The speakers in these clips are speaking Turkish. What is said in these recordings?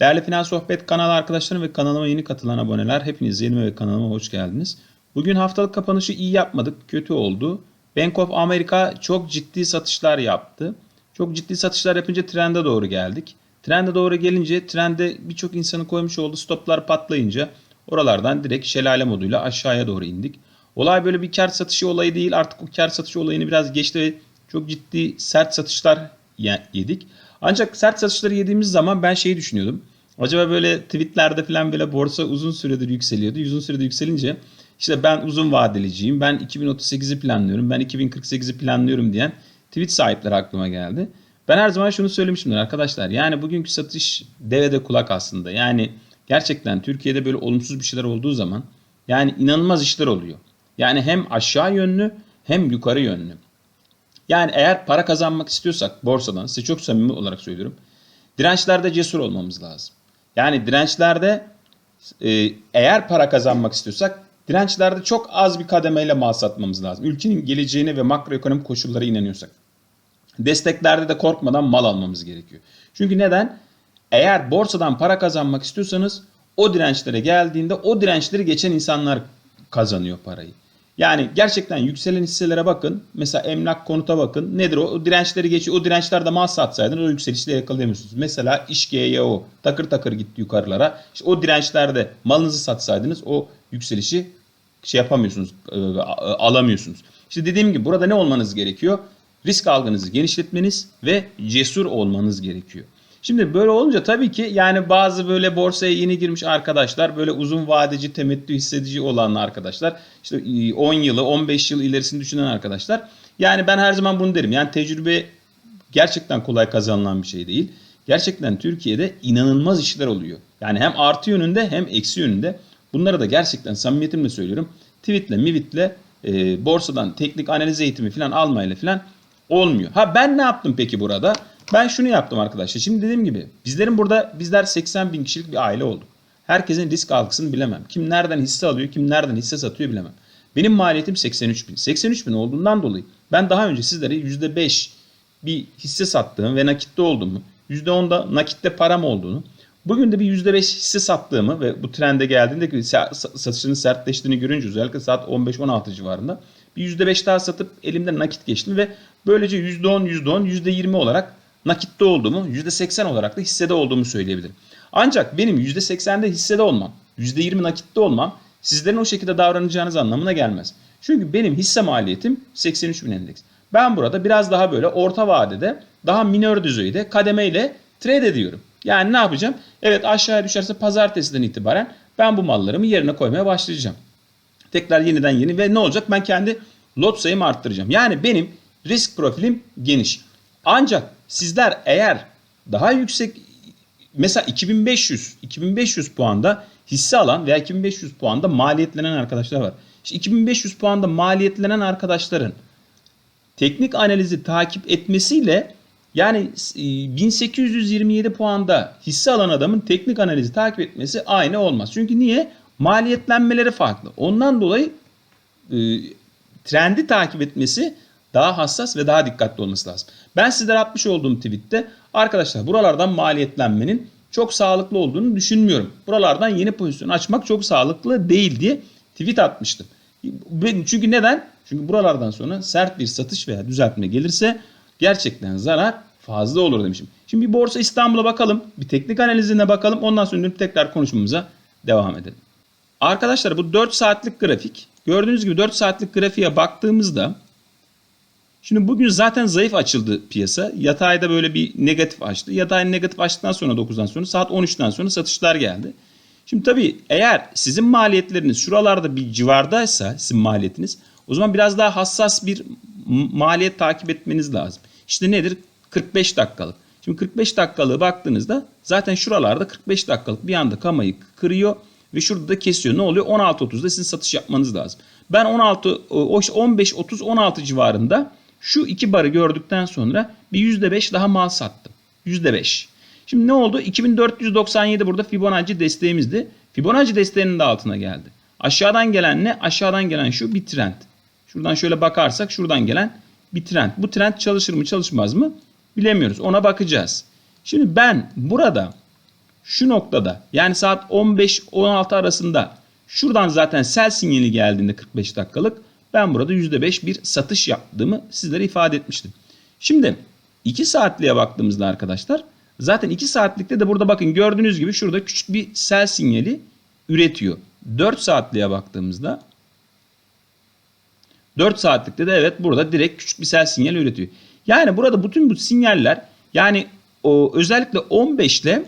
Değerli Finans Sohbet kanalı arkadaşlarım ve kanalıma yeni katılan aboneler hepiniz yeni ve kanalıma hoş geldiniz. Bugün haftalık kapanışı iyi yapmadık, kötü oldu. Bank of America çok ciddi satışlar yaptı. Çok ciddi satışlar yapınca trende doğru geldik. Trende doğru gelince trende birçok insanı koymuş oldu. Stoplar patlayınca oralardan direkt şelale moduyla aşağıya doğru indik. Olay böyle bir kar satışı olayı değil. Artık o kar satışı olayını biraz geçti ve çok ciddi sert satışlar ye- yedik. Ancak sert satışları yediğimiz zaman ben şeyi düşünüyordum. Acaba böyle tweetlerde falan böyle borsa uzun süredir yükseliyordu. Uzun süredir yükselince işte ben uzun vadeliciyim. Ben 2038'i planlıyorum. Ben 2048'i planlıyorum diyen tweet sahipleri aklıma geldi. Ben her zaman şunu söylemişimdir arkadaşlar. Yani bugünkü satış devede kulak aslında. Yani gerçekten Türkiye'de böyle olumsuz bir şeyler olduğu zaman yani inanılmaz işler oluyor. Yani hem aşağı yönlü hem yukarı yönlü. Yani eğer para kazanmak istiyorsak borsadan size çok samimi olarak söylüyorum. Dirençlerde cesur olmamız lazım. Yani dirençlerde e, eğer para kazanmak istiyorsak dirençlerde çok az bir kademeyle mal satmamız lazım. Ülkenin geleceğine ve makroekonomik koşullara inanıyorsak. Desteklerde de korkmadan mal almamız gerekiyor. Çünkü neden? Eğer borsadan para kazanmak istiyorsanız o dirençlere geldiğinde o dirençleri geçen insanlar kazanıyor parayı. Yani gerçekten yükselen hisselere bakın. Mesela emlak konuta bakın. Nedir o? O dirençleri geçiyor. O dirençlerde mal satsaydınız o yükselişle yakalayamıyorsunuz. Mesela iş GYO takır takır gitti yukarılara. İşte o dirençlerde malınızı satsaydınız o yükselişi şey yapamıyorsunuz, e, alamıyorsunuz. İşte dediğim gibi burada ne olmanız gerekiyor? Risk algınızı genişletmeniz ve cesur olmanız gerekiyor. Şimdi böyle olunca tabii ki yani bazı böyle borsaya yeni girmiş arkadaşlar böyle uzun vadeci temettü hissedici olan arkadaşlar işte 10 yılı 15 yıl ilerisini düşünen arkadaşlar yani ben her zaman bunu derim yani tecrübe gerçekten kolay kazanılan bir şey değil. Gerçekten Türkiye'de inanılmaz işler oluyor. Yani hem artı yönünde hem eksi yönünde. Bunları da gerçekten samimiyetimle söylüyorum. Tweetle, mivitle, e, borsadan teknik analiz eğitimi falan almayla falan olmuyor. Ha ben ne yaptım peki burada? Ben şunu yaptım arkadaşlar. Şimdi dediğim gibi bizlerin burada bizler 80 bin kişilik bir aile olduk. Herkesin risk algısını bilemem. Kim nereden hisse alıyor, kim nereden hisse satıyor bilemem. Benim maliyetim 83 bin. 83 bin olduğundan dolayı ben daha önce sizlere %5 bir hisse sattığım ve nakitte olduğumu, %10'da nakitte param olduğunu, bugün de bir %5 hisse sattığımı ve bu trende geldiğinde satışının sertleştiğini görünce özellikle saat 15-16 civarında bir %5 daha satıp elimde nakit geçtim ve böylece %10, %10, %20 olarak nakitte olduğumu, %80 olarak da hissede olduğumu söyleyebilirim. Ancak benim %80'de hissede olmam, %20 nakitte olmam sizlerin o şekilde davranacağınız anlamına gelmez. Çünkü benim hisse maliyetim 83 bin endeks. Ben burada biraz daha böyle orta vadede, daha minör düzeyde kademeyle trade ediyorum. Yani ne yapacağım? Evet aşağıya düşerse pazartesiden itibaren ben bu mallarımı yerine koymaya başlayacağım. Tekrar yeniden yeni ve ne olacak? Ben kendi lot sayımı arttıracağım. Yani benim risk profilim geniş. Ancak sizler eğer daha yüksek mesela 2500 2500 puanda hisse alan veya 2500 puanda maliyetlenen arkadaşlar var. İşte 2500 puanda maliyetlenen arkadaşların teknik analizi takip etmesiyle yani 1827 puanda hisse alan adamın teknik analizi takip etmesi aynı olmaz. Çünkü niye? Maliyetlenmeleri farklı. Ondan dolayı e, trendi takip etmesi daha hassas ve daha dikkatli olması lazım. Ben sizlere atmış olduğum tweette arkadaşlar buralardan maliyetlenmenin çok sağlıklı olduğunu düşünmüyorum. Buralardan yeni pozisyon açmak çok sağlıklı değil diye tweet atmıştım. Çünkü neden? Çünkü buralardan sonra sert bir satış veya düzeltme gelirse gerçekten zarar fazla olur demişim. Şimdi bir borsa İstanbul'a bakalım. Bir teknik analizine bakalım. Ondan sonra dönüp tekrar konuşmamıza devam edelim. Arkadaşlar bu 4 saatlik grafik. Gördüğünüz gibi 4 saatlik grafiğe baktığımızda Şimdi bugün zaten zayıf açıldı piyasa. Yatayda böyle bir negatif açtı. Yatay negatif açtıktan sonra 9'dan sonra saat 13'ten sonra satışlar geldi. Şimdi tabii eğer sizin maliyetleriniz şuralarda bir civardaysa sizin maliyetiniz o zaman biraz daha hassas bir maliyet takip etmeniz lazım. İşte nedir? 45 dakikalık. Şimdi 45 dakikalığı baktığınızda zaten şuralarda 45 dakikalık bir anda kamayı kırıyor ve şurada da kesiyor. Ne oluyor? 16.30'da sizin satış yapmanız lazım. Ben 16 15 30 16 civarında şu iki barı gördükten sonra bir %5 daha mal sattım. %5. Şimdi ne oldu? 2497 burada Fibonacci desteğimizdi. Fibonacci desteğinin de altına geldi. Aşağıdan gelen ne? Aşağıdan gelen şu bir trend. Şuradan şöyle bakarsak şuradan gelen bir trend. Bu trend çalışır mı çalışmaz mı bilemiyoruz. Ona bakacağız. Şimdi ben burada şu noktada yani saat 15-16 arasında şuradan zaten sell sinyali geldiğinde 45 dakikalık ben burada %5 bir satış yaptığımı sizlere ifade etmiştim. Şimdi 2 saatliğe baktığımızda arkadaşlar zaten 2 saatlikte de burada bakın gördüğünüz gibi şurada küçük bir sell sinyali üretiyor. 4 saatliğe baktığımızda 4 saatlikte de evet burada direkt küçük bir sell sinyali üretiyor. Yani burada bütün bu sinyaller yani o özellikle 15 ile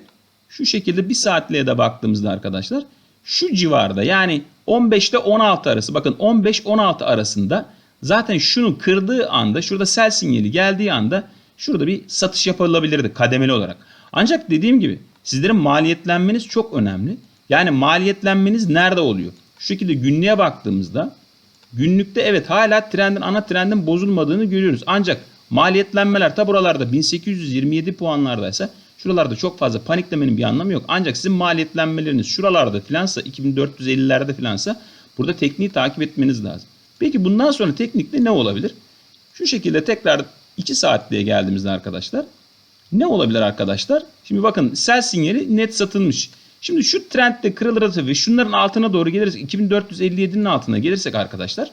şu şekilde bir saatliğe de baktığımızda arkadaşlar şu civarda yani 15 ile 16 arası bakın 15-16 arasında zaten şunu kırdığı anda şurada sell sinyali geldiği anda şurada bir satış yapılabilirdi kademeli olarak. Ancak dediğim gibi sizlerin maliyetlenmeniz çok önemli. Yani maliyetlenmeniz nerede oluyor? Şu şekilde günlüğe baktığımızda günlükte evet hala trendin ana trendin bozulmadığını görüyoruz. Ancak maliyetlenmeler ta buralarda 1827 puanlardaysa şuralarda çok fazla paniklemenin bir anlamı yok. Ancak sizin maliyetlenmeleriniz şuralarda filansa 2450'lerde filansa burada tekniği takip etmeniz lazım. Peki bundan sonra teknikte ne olabilir? Şu şekilde tekrar 2 saatliğe geldiğimizde arkadaşlar ne olabilir arkadaşlar? Şimdi bakın sell sinyali net satılmış. Şimdi şu trendde kırılır ve şunların altına doğru geliriz 2457'nin altına gelirsek arkadaşlar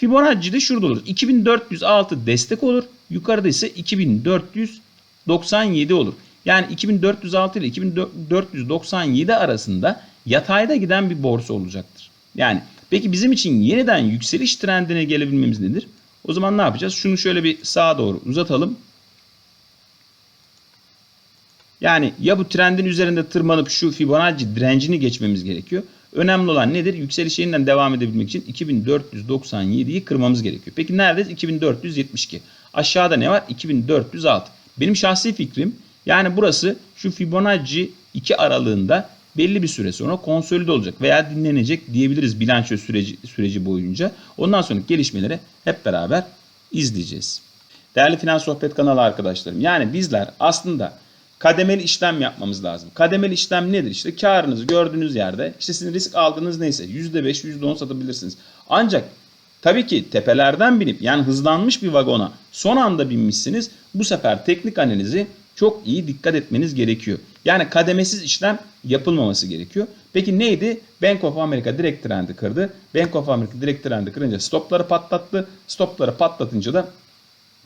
Fibonacci de şurada olur. 2406 destek olur. Yukarıda ise 2497 olur. Yani 2406 ile 2497 arasında yatayda giden bir borsa olacaktır. Yani peki bizim için yeniden yükseliş trendine gelebilmemiz nedir? O zaman ne yapacağız? Şunu şöyle bir sağa doğru uzatalım. Yani ya bu trendin üzerinde tırmanıp şu Fibonacci direncini geçmemiz gerekiyor. Önemli olan nedir? Yükseliş yeniden devam edebilmek için 2497'yi kırmamız gerekiyor. Peki neredeyiz? 2472. Aşağıda ne var? 2406. Benim şahsi fikrim yani burası şu Fibonacci 2 aralığında belli bir süre sonra konsolide olacak veya dinlenecek diyebiliriz bilanço süreci, süreci boyunca. Ondan sonra gelişmeleri hep beraber izleyeceğiz. Değerli Finans Sohbet kanalı arkadaşlarım yani bizler aslında kademeli işlem yapmamız lazım. Kademeli işlem nedir? İşte karınızı gördüğünüz yerde işte sizin risk aldığınız neyse %5, %10 satabilirsiniz. Ancak tabii ki tepelerden binip yani hızlanmış bir vagona son anda binmişsiniz. Bu sefer teknik analizi çok iyi dikkat etmeniz gerekiyor. Yani kademesiz işlem yapılmaması gerekiyor. Peki neydi? Bank of America direkt trendi kırdı. Bank of America direkt trendi kırınca stopları patlattı. Stopları patlatınca da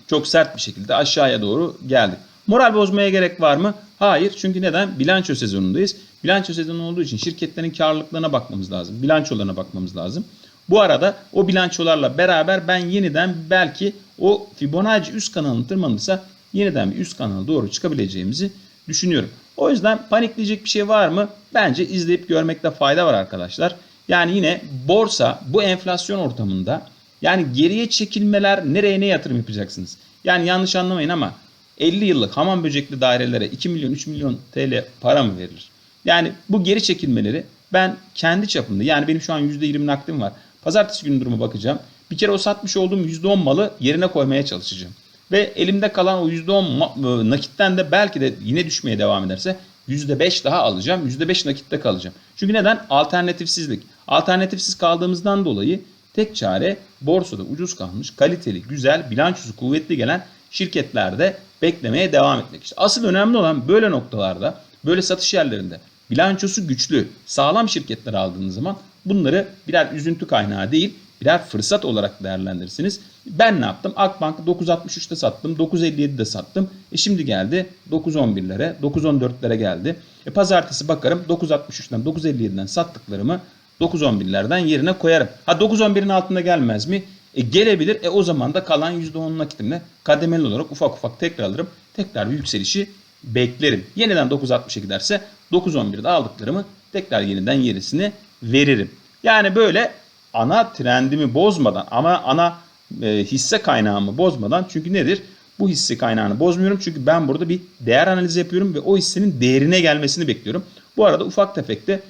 çok sert bir şekilde aşağıya doğru geldik. Moral bozmaya gerek var mı? Hayır. Çünkü neden? Bilanço sezonundayız. Bilanço sezonu olduğu için şirketlerin karlılıklarına bakmamız lazım. Bilançolarına bakmamız lazım. Bu arada o bilançolarla beraber ben yeniden belki o Fibonacci üst kanalını tırmanırsa yeniden bir üst kanala doğru çıkabileceğimizi düşünüyorum. O yüzden panikleyecek bir şey var mı? Bence izleyip görmekte fayda var arkadaşlar. Yani yine borsa bu enflasyon ortamında yani geriye çekilmeler nereye ne yatırım yapacaksınız? Yani yanlış anlamayın ama 50 yıllık hamam böcekli dairelere 2 milyon 3 milyon TL para mı verilir? Yani bu geri çekilmeleri ben kendi çapımda yani benim şu an %20 nakdim var. Pazartesi günü duruma bakacağım. Bir kere o satmış olduğum %10 malı yerine koymaya çalışacağım. Ve elimde kalan o %10 nakitten de belki de yine düşmeye devam ederse %5 daha alacağım. %5 nakitte kalacağım. Çünkü neden? Alternatifsizlik. Alternatifsiz kaldığımızdan dolayı tek çare borsada ucuz kalmış, kaliteli, güzel, bilançosu kuvvetli gelen şirketlerde beklemeye devam etmek. İşte asıl önemli olan böyle noktalarda, böyle satış yerlerinde bilançosu güçlü, sağlam şirketler aldığınız zaman bunları birer üzüntü kaynağı değil, birer fırsat olarak değerlendirirsiniz. Ben ne yaptım? Akbank 9.63'te sattım, 9.57'de sattım. E şimdi geldi 9.11'lere, 9.14'lere geldi. E pazartesi bakarım 9.63'ten, 9.57'den sattıklarımı 9.11'lerden yerine koyarım. Ha 9.11'in altında gelmez mi? E gelebilir. E o zaman da kalan %10 nakitimle kademeli olarak ufak ufak tekrar alırım. Tekrar bir yükselişi beklerim. Yeniden 9.60'a giderse 9.11'de aldıklarımı tekrar yeniden yerisini veririm. Yani böyle ana trendimi bozmadan ama ana e, hisse kaynağımı bozmadan çünkü nedir? Bu hisse kaynağını bozmuyorum çünkü ben burada bir değer analizi yapıyorum ve o hissenin değerine gelmesini bekliyorum. Bu arada ufak tefekte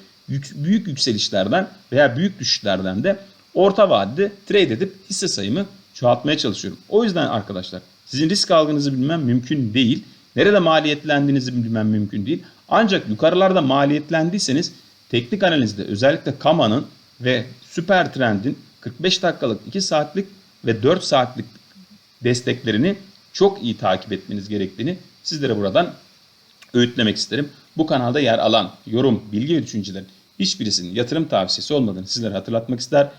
büyük yükselişlerden veya büyük düşüşlerden de orta vadede trade edip hisse sayımı çoğaltmaya çalışıyorum. O yüzden arkadaşlar sizin risk algınızı bilmem mümkün değil. Nerede maliyetlendiğinizi bilmem mümkün değil. Ancak yukarılarda maliyetlendiyseniz teknik analizde özellikle Kama'nın ve Süper Trend'in 45 dakikalık 2 saatlik ve 4 saatlik desteklerini çok iyi takip etmeniz gerektiğini sizlere buradan öğütlemek isterim. Bu kanalda yer alan yorum, bilgi ve düşüncelerin hiçbirisinin yatırım tavsiyesi olmadığını sizlere hatırlatmak ister.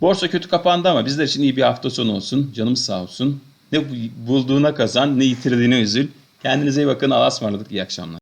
Borsa kötü kapandı ama bizler için iyi bir hafta sonu olsun. Canımız sağ olsun. Ne bulduğuna kazan, ne yitirdiğine üzül. Kendinize iyi bakın. Allah'a ısmarladık. İyi akşamlar.